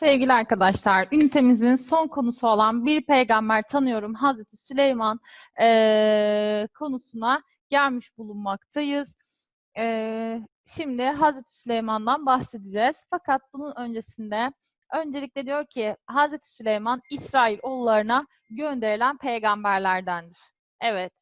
Sevgili arkadaşlar, ünitemizin son konusu olan bir peygamber tanıyorum Hazreti Süleyman eee, konusuna gelmiş bulunmaktayız. Eee, şimdi Hazreti Süleyman'dan bahsedeceğiz. Fakat bunun öncesinde öncelikle diyor ki Hazreti Süleyman İsrail oğullarına gönderilen peygamberlerdendir. Evet,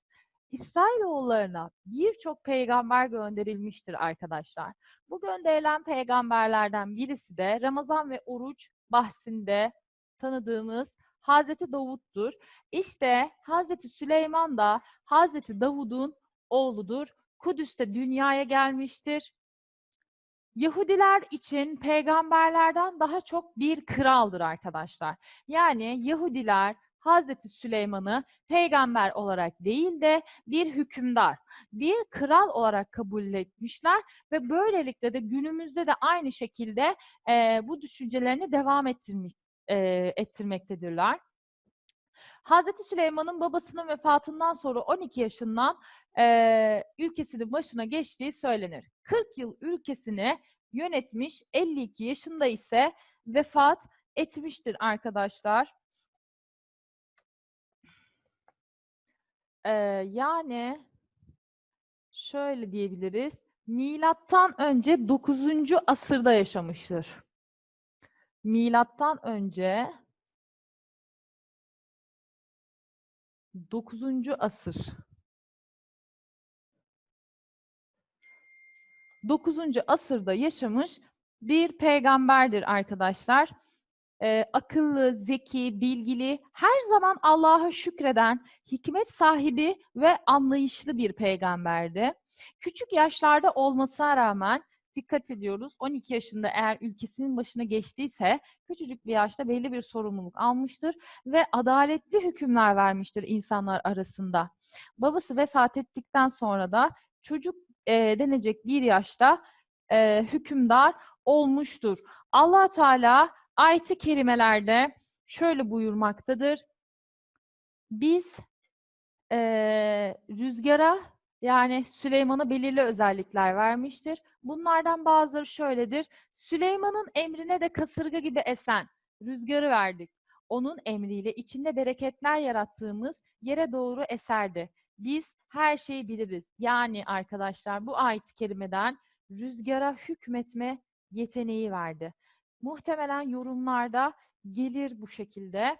İsrail oğullarına birçok peygamber gönderilmiştir arkadaşlar. Bu gönderilen peygamberlerden birisi de Ramazan ve oruç bahsinde tanıdığımız Hazreti Davut'tur. İşte Hazreti Süleyman da Hazreti Davud'un oğludur. Kudüs'te dünyaya gelmiştir. Yahudiler için peygamberlerden daha çok bir kraldır arkadaşlar. Yani Yahudiler Hazreti Süleyman'ı peygamber olarak değil de bir hükümdar, bir kral olarak kabul etmişler ve böylelikle de günümüzde de aynı şekilde e, bu düşüncelerini devam ettirmek, e, ettirmektedirler. Hazreti Süleyman'ın babasının vefatından sonra 12 yaşından e, ülkesinin başına geçtiği söylenir. 40 yıl ülkesini yönetmiş, 52 yaşında ise vefat etmiştir arkadaşlar. Ee, yani şöyle diyebiliriz. Milattan önce 9. asırda yaşamıştır. Milattan önce 9. asır. 9. asırda yaşamış bir peygamberdir arkadaşlar. Ee, akıllı, zeki, bilgili, her zaman Allah'a şükreden, hikmet sahibi ve anlayışlı bir peygamberdi. Küçük yaşlarda olmasına rağmen dikkat ediyoruz 12 yaşında eğer ülkesinin başına geçtiyse küçücük bir yaşta belli bir sorumluluk almıştır ve adaletli hükümler vermiştir insanlar arasında. Babası vefat ettikten sonra da çocuk e, denecek bir yaşta e, hükümdar olmuştur. Allah Teala ayet-i kerimelerde şöyle buyurmaktadır. Biz e, rüzgara yani Süleyman'a belirli özellikler vermiştir. Bunlardan bazıları şöyledir. Süleyman'ın emrine de kasırga gibi esen rüzgarı verdik. Onun emriyle içinde bereketler yarattığımız yere doğru eserdi. Biz her şeyi biliriz. Yani arkadaşlar bu ayet-i kerimeden rüzgara hükmetme yeteneği verdi. Muhtemelen yorumlarda gelir bu şekilde.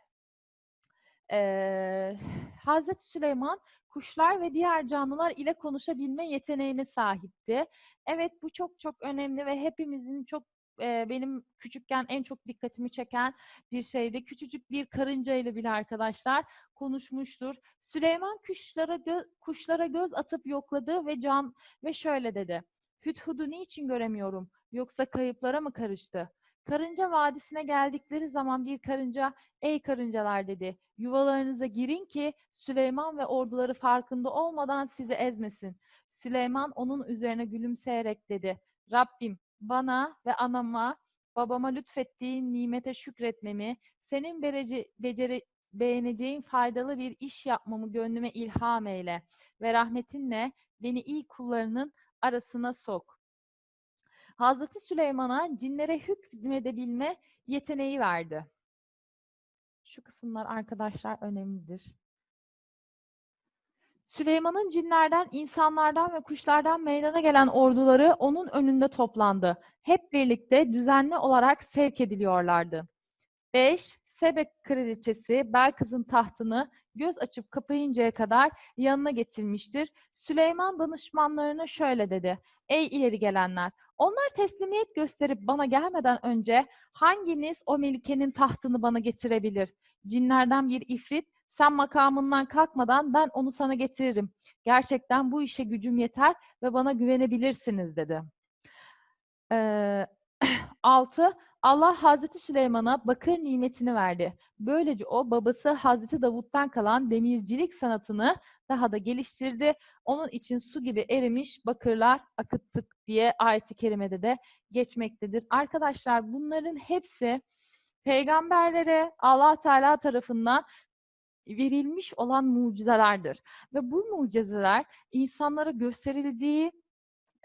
Ee, Hazreti Süleyman kuşlar ve diğer canlılar ile konuşabilme yeteneğine sahipti. Evet bu çok çok önemli ve hepimizin çok e, benim küçükken en çok dikkatimi çeken bir şeydi. Küçücük bir karınca ile bile arkadaşlar konuşmuştur. Süleyman kuşlara gö kuşlara göz atıp yokladı ve can ve şöyle dedi. Hüdhud'u niçin göremiyorum? Yoksa kayıplara mı karıştı? Karınca Vadisi'ne geldikleri zaman bir karınca, ey karıncalar dedi, yuvalarınıza girin ki Süleyman ve orduları farkında olmadan sizi ezmesin. Süleyman onun üzerine gülümseyerek dedi, Rabbim bana ve anama, babama lütfettiğin nimete şükretmemi, senin berece, beceri, beğeneceğin faydalı bir iş yapmamı gönlüme ilham eyle ve rahmetinle beni iyi kullarının arasına sok. Hazreti Süleyman'a cinlere hükmedebilme yeteneği verdi. Şu kısımlar arkadaşlar önemlidir. Süleyman'ın cinlerden, insanlardan ve kuşlardan meydana gelen orduları onun önünde toplandı. Hep birlikte düzenli olarak sevk ediliyorlardı. 5. Sebek kraliçesi Belkıs'ın tahtını göz açıp kapayıncaya kadar yanına getirmiştir. Süleyman danışmanlarına şöyle dedi. Ey ileri gelenler! Onlar teslimiyet gösterip bana gelmeden önce hanginiz o melikenin tahtını bana getirebilir? Cinlerden bir ifrit, sen makamından kalkmadan ben onu sana getiririm. Gerçekten bu işe gücüm yeter ve bana güvenebilirsiniz dedi. Ee, 6. Allah Hazreti Süleyman'a bakır nimetini verdi. Böylece o babası Hazreti Davut'tan kalan demircilik sanatını daha da geliştirdi. Onun için su gibi erimiş bakırlar akıttık diye ayet-i kerimede de geçmektedir. Arkadaşlar bunların hepsi peygamberlere Allah Teala tarafından verilmiş olan mucizelerdir. Ve bu mucizeler insanlara gösterildiği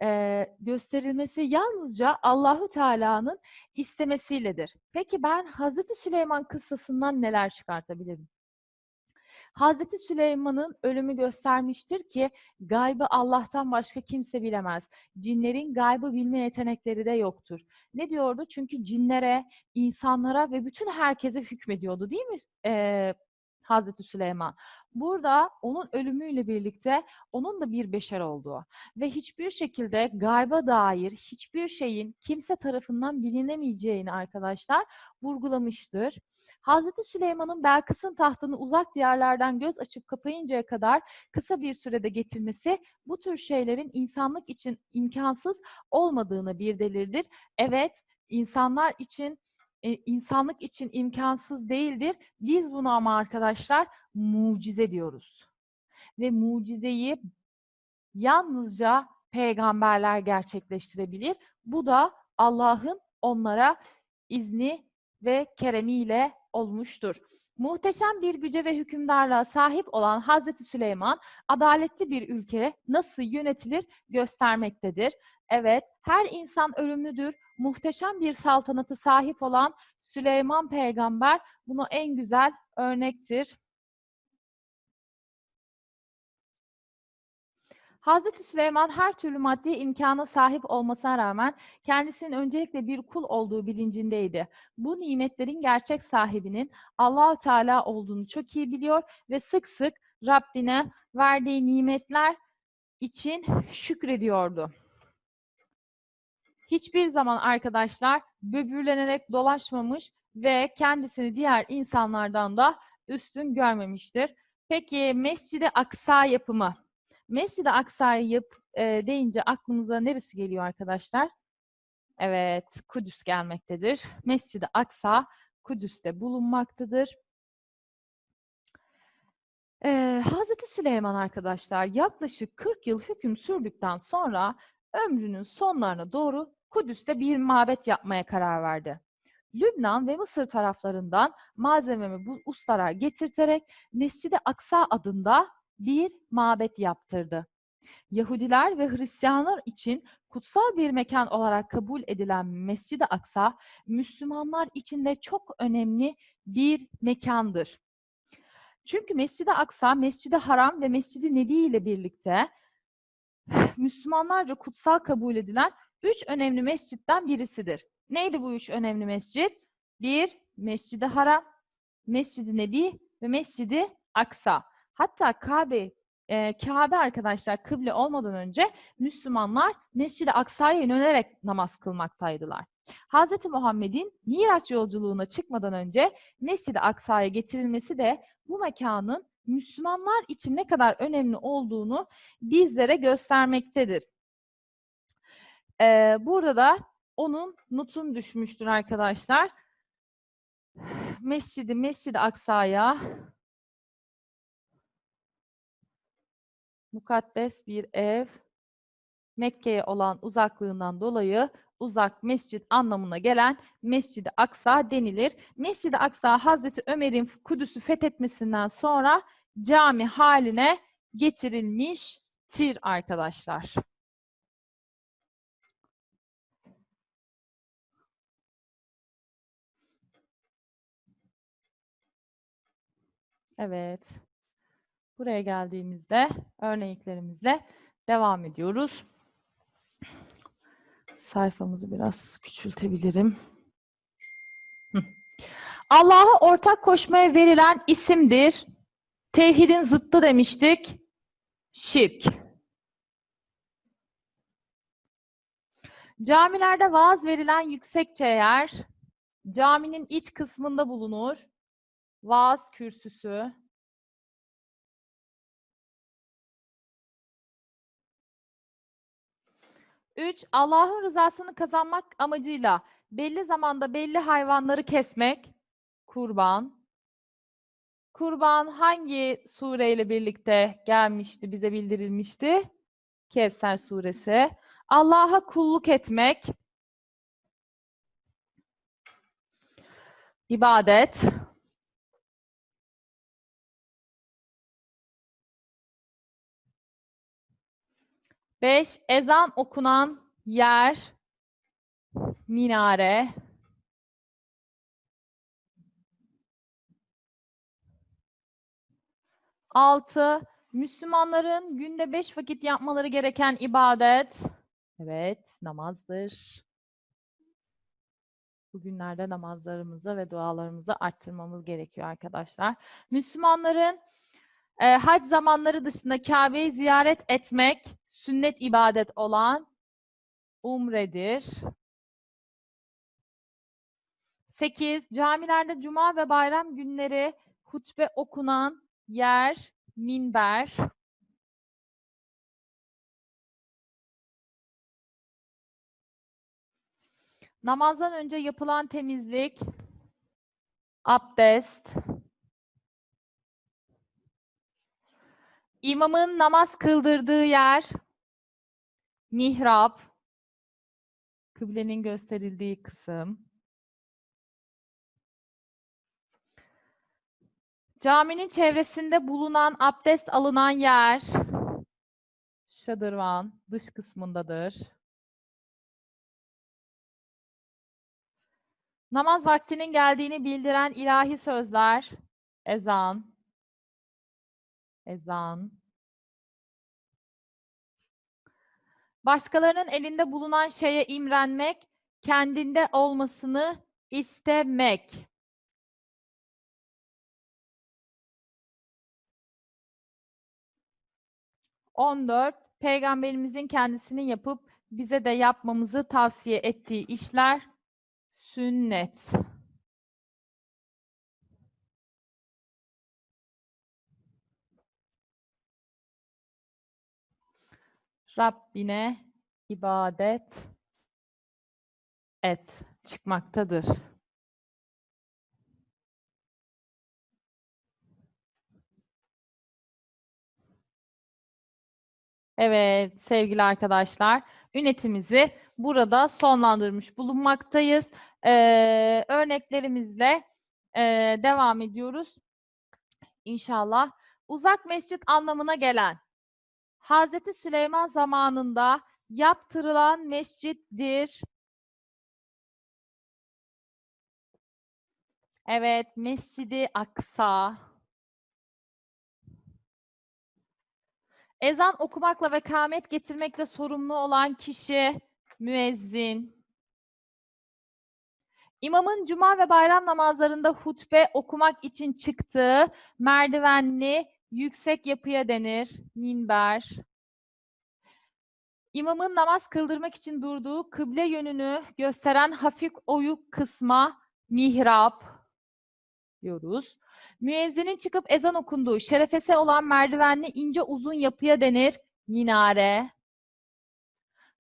e, gösterilmesi yalnızca Allahu Teala'nın istemesiyledir. Peki ben Hazreti Süleyman kıssasından neler çıkartabilirim? Hazreti Süleyman'ın ölümü göstermiştir ki gaybı Allah'tan başka kimse bilemez. Cinlerin gaybı bilme yetenekleri de yoktur. Ne diyordu? Çünkü cinlere, insanlara ve bütün herkese hükmediyordu değil mi ee, Hazreti Süleyman? Burada onun ölümüyle birlikte onun da bir beşer olduğu ve hiçbir şekilde gayba dair hiçbir şeyin kimse tarafından bilinemeyeceğini arkadaşlar vurgulamıştır. Hazreti Süleyman'ın Belkıs'ın tahtını uzak diyarlardan göz açıp kapayıncaya kadar kısa bir sürede getirmesi bu tür şeylerin insanlık için imkansız olmadığını bir delildir. Evet, insanlar için e, insanlık için imkansız değildir. Biz bunu ama arkadaşlar mucize diyoruz. Ve mucizeyi yalnızca peygamberler gerçekleştirebilir. Bu da Allah'ın onlara izni ve keremiyle olmuştur. Muhteşem bir güce ve hükümdarlığa sahip olan Hazreti Süleyman, adaletli bir ülke nasıl yönetilir göstermektedir. Evet, her insan ölümlüdür. Muhteşem bir saltanatı sahip olan Süleyman peygamber bunu en güzel örnektir. Hazreti Süleyman her türlü maddi imkana sahip olmasına rağmen kendisinin öncelikle bir kul olduğu bilincindeydi. Bu nimetlerin gerçek sahibinin Allahü Teala olduğunu çok iyi biliyor ve sık sık Rabbine verdiği nimetler için şükrediyordu. Hiçbir zaman arkadaşlar böbürlenerek dolaşmamış ve kendisini diğer insanlardan da üstün görmemiştir. Peki Mescid-i Aksa yapımı Mescid-i Aksa'yı yap, e, deyince aklımıza neresi geliyor arkadaşlar? Evet, Kudüs gelmektedir. Mescid-i Aksa Kudüs'te bulunmaktadır. Ee, Hazreti Süleyman arkadaşlar yaklaşık 40 yıl hüküm sürdükten sonra ömrünün sonlarına doğru Kudüs'te bir mabet yapmaya karar verdi. Lübnan ve Mısır taraflarından malzememi bu ustalar getirterek Mescid-i Aksa adında bir mabet yaptırdı. Yahudiler ve Hristiyanlar için kutsal bir mekan olarak kabul edilen Mescid-i Aksa, Müslümanlar için de çok önemli bir mekandır. Çünkü Mescid-i Aksa, Mescid-i Haram ve Mescid-i Nebi ile birlikte Müslümanlarca kutsal kabul edilen üç önemli mescitten birisidir. Neydi bu üç önemli mescit? Bir, Mescid-i Haram, Mescid-i Nebi ve Mescid-i Aksa. Hatta Kabe e, Kabe arkadaşlar kıble olmadan önce Müslümanlar Mescid-i Aksa'ya yönelerek namaz kılmaktaydılar. Hz. Muhammed'in Miraç yolculuğuna çıkmadan önce Mescid-i Aksa'ya getirilmesi de bu mekanın Müslümanlar için ne kadar önemli olduğunu bizlere göstermektedir. Ee, burada da onun nutun düşmüştür arkadaşlar. Mescid-i Mescid-i Aksa'ya mukaddes bir ev, Mekke'ye olan uzaklığından dolayı uzak mescit anlamına gelen Mescid-i Aksa denilir. Mescid-i Aksa Hazreti Ömer'in Kudüs'ü fethetmesinden sonra cami haline getirilmiştir arkadaşlar. Evet. Buraya geldiğimizde örneklerimizle devam ediyoruz. Sayfamızı biraz küçültebilirim. Allah'a ortak koşmaya verilen isimdir. Tevhidin zıttı demiştik. Şirk. Camilerde vaaz verilen yüksekçe yer, caminin iç kısmında bulunur. Vaaz kürsüsü, Üç, Allah'ın rızasını kazanmak amacıyla belli zamanda belli hayvanları kesmek, kurban. Kurban hangi sureyle birlikte gelmişti, bize bildirilmişti? Kevser suresi. Allah'a kulluk etmek, ibadet. 5. Ezan okunan yer, minare. Altı, Müslümanların günde beş vakit yapmaları gereken ibadet, evet, namazdır. Bugünlerde namazlarımızı ve dualarımızı arttırmamız gerekiyor arkadaşlar. Müslümanların e, hac zamanları dışında Kabe'yi ziyaret etmek sünnet ibadet olan umredir. 8. Camilerde cuma ve bayram günleri hutbe okunan yer minber. Namazdan önce yapılan temizlik abdest. İmamın namaz kıldırdığı yer mihrap. Kıblenin gösterildiği kısım. Caminin çevresinde bulunan abdest alınan yer şadırvan dış kısmındadır. Namaz vaktinin geldiğini bildiren ilahi sözler ezan ezan Başkalarının elinde bulunan şeye imrenmek, kendinde olmasını istemek. On dört, Peygamberimizin kendisini yapıp bize de yapmamızı tavsiye ettiği işler sünnet. Rabbine ibadet et çıkmaktadır. Evet sevgili arkadaşlar, ünetimizi burada sonlandırmış bulunmaktayız. Ee, örneklerimizle e, devam ediyoruz. İnşallah. Uzak mescit anlamına gelen Hazreti Süleyman zamanında yaptırılan mescittir. Evet, Mescidi Aksa. Ezan okumakla ve kâmet getirmekle sorumlu olan kişi müezzin. İmamın cuma ve bayram namazlarında hutbe okumak için çıktığı merdivenli yüksek yapıya denir minber. İmamın namaz kıldırmak için durduğu kıble yönünü gösteren hafif oyuk kısma mihrap diyoruz. Müezzinin çıkıp ezan okunduğu şerefese olan merdivenli ince uzun yapıya denir minare.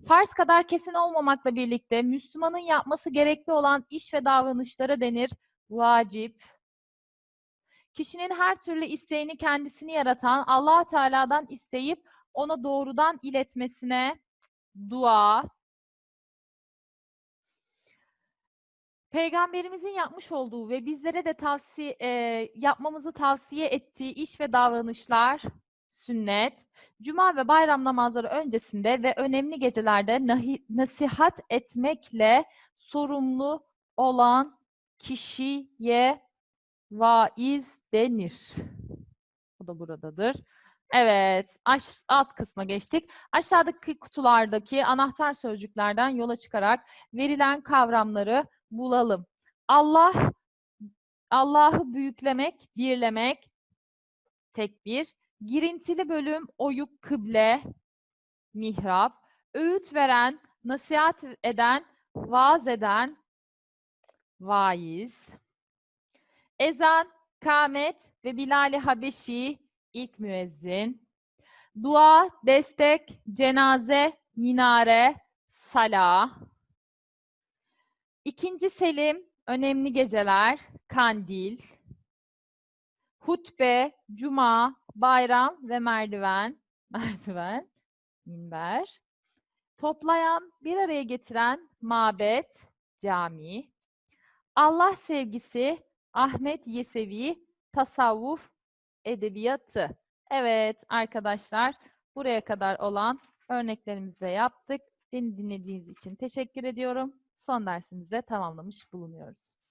Farz kadar kesin olmamakla birlikte Müslümanın yapması gerekli olan iş ve davranışlara denir vacip. Kişinin her türlü isteğini kendisini yaratan allah Teala'dan isteyip ona doğrudan iletmesine dua. Peygamberimizin yapmış olduğu ve bizlere de tavsiye e, yapmamızı tavsiye ettiği iş ve davranışlar sünnet. Cuma ve bayram namazları öncesinde ve önemli gecelerde nahi, nasihat etmekle sorumlu olan kişiye vaiz denir. O da buradadır. Evet, aş, alt kısma geçtik. Aşağıdaki kutulardaki anahtar sözcüklerden yola çıkarak verilen kavramları bulalım. Allah, Allah'ı büyüklemek, birlemek, tek bir. Girintili bölüm, oyuk, kıble, mihrap. Öğüt veren, nasihat eden, vaaz eden, vaiz. Ezan, kamet ve Bilal-i Habeşi ilk müezzin. Dua, destek, cenaze, minare, sala. İkinci Selim, önemli geceler, kandil. Hutbe, cuma, bayram ve merdiven, merdiven, minber. Toplayan, bir araya getiren mabet, cami. Allah sevgisi, Ahmet Yesevi, tasavvuf edebiyatı. Evet arkadaşlar buraya kadar olan Örneklerimizi de yaptık. Beni dinlediğiniz için teşekkür ediyorum. Son dersimizi de tamamlamış bulunuyoruz.